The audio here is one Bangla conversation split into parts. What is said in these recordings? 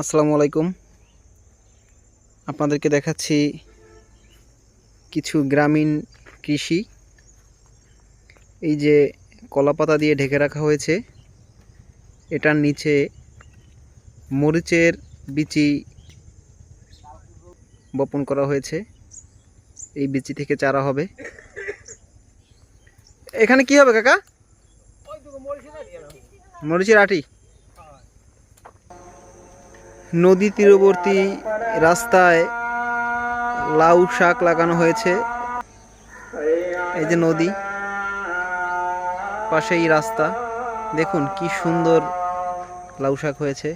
আসসালামু আলাইকুম। আপনাদেরকে দেখাচ্ছি কিছু গ্রামীণ কৃষি। এই যে কলাপাতা দিয়ে ঢেকে রাখা হয়েছে। এটার নিচে মরিচের বিচি বপন করা হয়েছে। এই বিচি থেকে চারা হবে। এখানে কি হবে কাকা? মরিচের আটি? নদী তীরবর্তী রাস্তায় লাউ শাক লাগানো হয়েছে। এই যে নদী, পাশেই রাস্তা। দেখুন কি সুন্দর লাউ শাক হয়েছে।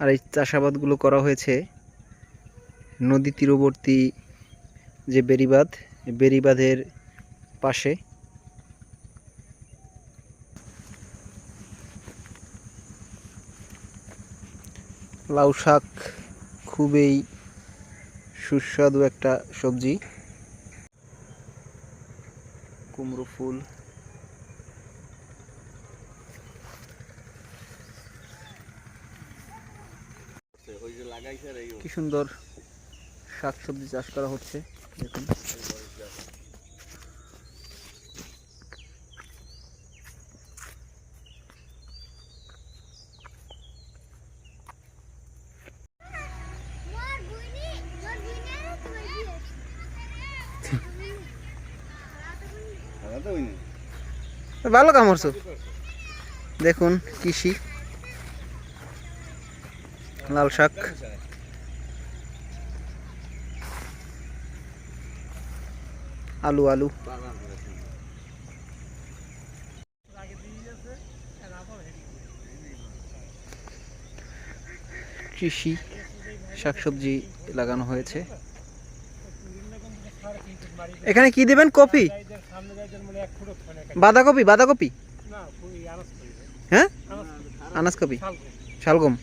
আর এই চাষাবাদগুলো করা হয়েছে নদী তীরবর্তী যে বেড়িবাঁধ এই বেড়িবাঁধের পাশে। লাউ শাক খুবই সুস্বাদু একটা সবজি। কুমড়ো ফুল। কি সুন্দর শাক সবজি চাষ করা হচ্ছে। ভালো কাম করছ? দেখুন কৃষি লাল শাক। আলু আলু। কৃষি শাকসবজি লাগানো হয়েছে। এখানে কি দেবেন? কপি? বাঁধাকপি বাঁধাকপি? হ্যাঁ? আনাজ কপি। শালগম।